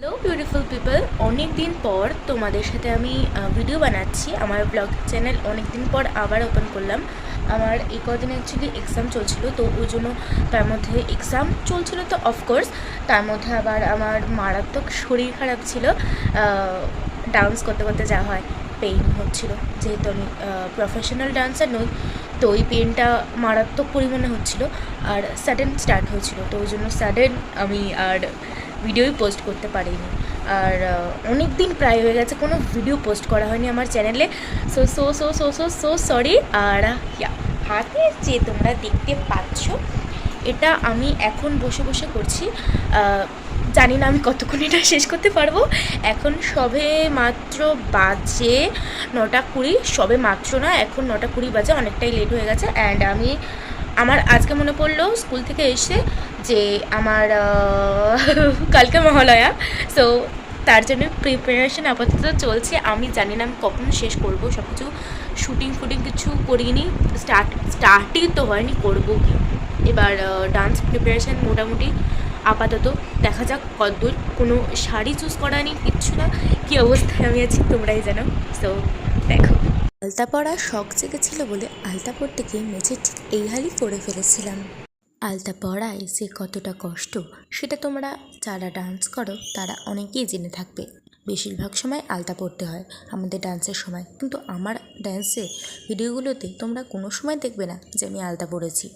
Hello beautiful people অনেক দিন পর তোমাদের সাথে আমি ভিডিও বানাচ্ছি। আমার ব্লগ চ্যানেল অনেক দিন পর আবার ওপেন করলাম। আমার এই কদিন অ্যাকচুয়ালি এক্সাম চলছিল, তো ওই জন্য তার মধ্যে এক্সাম চলছিল তো অফকোর্স তার মধ্যে আবার আমার মারাত্মক শরীর খারাপ ছিল। ডান্স করতে করতে যা হয় পেইন হচ্ছিল। যেহেতু আমি প্রফেশনাল ডান্সার নই, তো ওই পেনটা মারাত্মক পরিমাণে হচ্ছিল, আর সাডেন স্টার্ট হয়েছিল। তো ওই জন্য সাডেন আমি আর ভিডিওই পোস্ট করতে পারিনি। আর অনেক দিন প্রায় হয়ে গেছে, কোনো ভিডিও পোস্ট করা হয়নি আমার চ্যানেলে। So so so so so so sorry আর হাতে যে তোমরা দেখতে পাচ্ছ, এটা আমি এখন বসে বসে করছি। জানি না আমি কতক্ষণ এটা শেষ করতে পারব। এখন সবে মাত্র বাজে নটা কুড়ি, সবে মাত্র না, এখন নটা কুড়ি বাজে, অনেকটাই লেট হয়ে গেছে। অ্যান্ড আমি, আমার আজকে মনে পড়ল, স্কুল থেকে এসে যে আমার কালকে মহালয়া। সো তার জন্য প্রিপারেশন আপাতত চলছে। আমি জানি না আমি কখন শেষ করব সব কিছু শুটিং ফুটিং কিছু করিনি। স্টার্ট স্টার্টই তো হয়নি, করব কি? এবার ডান্স প্রিপারেশন মোটামুটি আপাতত দেখা যাক কতদূর। কোনো শাড়ি চুজ করা নেই, কিচ্ছু না। কী অবস্থায় আমি আছি, তোমরাই জানো। সো দেখো। আলতা পরা শখ জেগেছিল বলে আলতা পড়তে গিয়ে মেঝে ঠিক এই হালই করে ফেলেছিলাম। আলতা পরায় যে কতটা কষ্ট, সেটা তোমরা যারা ডান্স করো, তারা অনেকেই জেনে থাকবে। বেশিরভাগ সময় আলতা পরতে হয় আমাদের ডান্সের সময়। কিন্তু আমার ড্যান্সে ভিডিওগুলোতে তোমরা কোনো সময় দেখবে না যে আমি আলতা পরেছি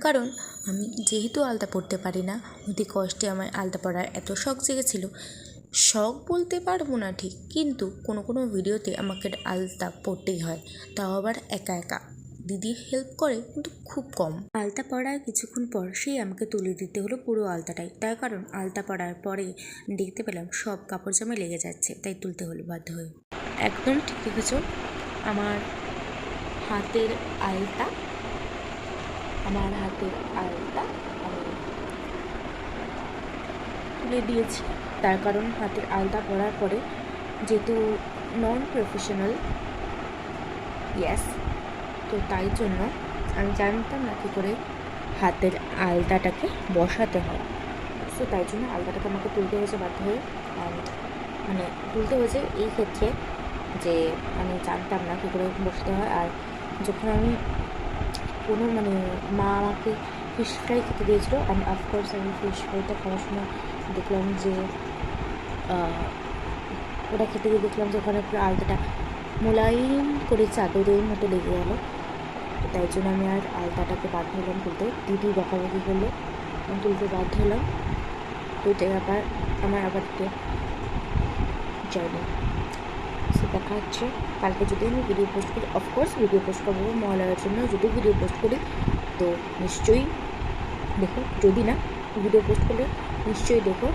কারণ আমি যেহেতু আলতা পড়তে পারি না, অতি কষ্টে আমার আলতা পরার এত শখ জেগেছিল। শখ বলতে পারব না ঠিক, কিন্তু কোনো কোনো ভিডিওতে আমাকে আলতা পড়তেই হয়। তাও আবার একা একা। দিদি হেল্প করে, কিন্তু খুব কম। আলতা পড়ার কিছুক্ষণ পর সেই আমাকে তুলে দিতে হলো পুরো আলতাটাই। তার কারণ আলতা পড়ার পরে দেখতে পেলাম সব কাপড় জামে লেগে যাচ্ছে, তাই তুলতে হলো বাধ্য হয়ে। একদম ঠিক দেখেছ, আমার হাতের আলতা, আমার হাতের আলতা আমি তুলে দিয়েছি। তার কারণ হাতের আলতা পরার পরে যেহেতু নন প্রফেশনাল ইয়েস তো তাই জন্য আমি জানতাম না কী করে হাতের আলতাটাকে বসাতে হয়। সো তাই জন্য আলতাটাকে আমাকে তুলতে হয়েছে বাধ্য হয়ে। মানে তুলতে হয়েছে এই ক্ষেত্রে যে আমি জানতাম না কী করে বসতে হয়। আর যখন আমি কোনো মানে মা আমাকে ফিশ ফ্রাই খেতে দিয়েছিলো অ্যান্ড অফকোর্স আমি ফিশ ফ্রাইটা খাওয়ার সময় দেখলাম যে ওটা খেতে গিয়ে দেখলাম যে ওখানে পুরো আলতাটা মোলায়েম করে চাদরের মতো লেগে গেলো। তাই জন্য আমি আর আলতাটাকে বাধ্য হলাম তুলতে দিদি বকাবকি করল। আমি তুলতে বাধ্য হলাম তো এটাই আবার, আমার আবার জার্নি সো দেখা হচ্ছে। কালকে যদি আমি ভিডিও পোস্ট করি অফকোর্স ভিডিও পোস্ট করব। মহালয়ার জন্য যদি ভিডিও পোস্ট করি, তো নিশ্চয়ই দেখো, যদি না ভিডিও পোস্ট করলে নিশ্চয়ই দেখো